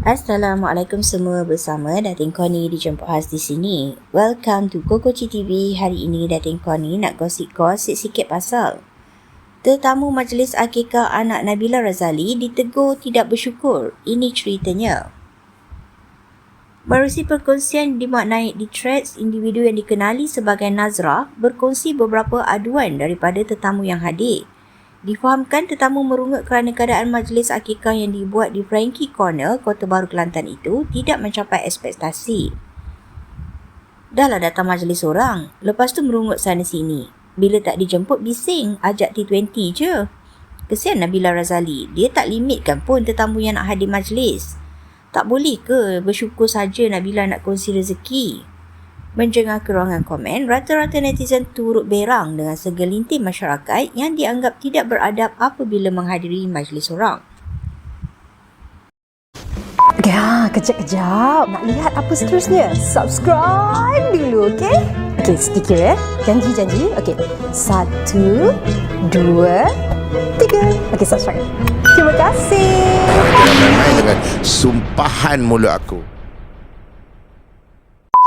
Assalamualaikum semua bersama Datin Connie di Jemput Khas di sini. Welcome to Kokoci TV. Hari ini Datin Connie nak gosip-gosip sikit pasal Tetamu Majlis Akikah anak Nabila Razali ditegur tidak bersyukur. Ini ceritanya. Merusi perkongsian dimaknai di threads individu yang dikenali sebagai Nazrah berkongsi beberapa aduan daripada tetamu yang hadir. Difahamkan tetamu merungut kerana keadaan majlis akikah yang dibuat di Frankie Corner, Kota Baru Kelantan itu tidak mencapai ekspektasi. Dahlah datang majlis orang, lepas tu merungut sana sini. Bila tak dijemput bising, ajak T20 je. Kesian Nabila Razali, dia tak limitkan pun tetamu yang nak hadir majlis. Tak boleh ke bersyukur saja Nabila nak kongsi rezeki? Menjengah ke ruangan komen, rata-rata netizen turut berang dengan segelintir masyarakat yang dianggap tidak beradab apabila menghadiri majlis orang. Ya, kejap-kejap. Nak lihat apa seterusnya? Subscribe dulu, okey? Okey, sedikit ya. Janji-janji. Okey. Satu, dua, tiga. Okey, subscribe. Terima kasih. Dengan sumpahan mulut aku.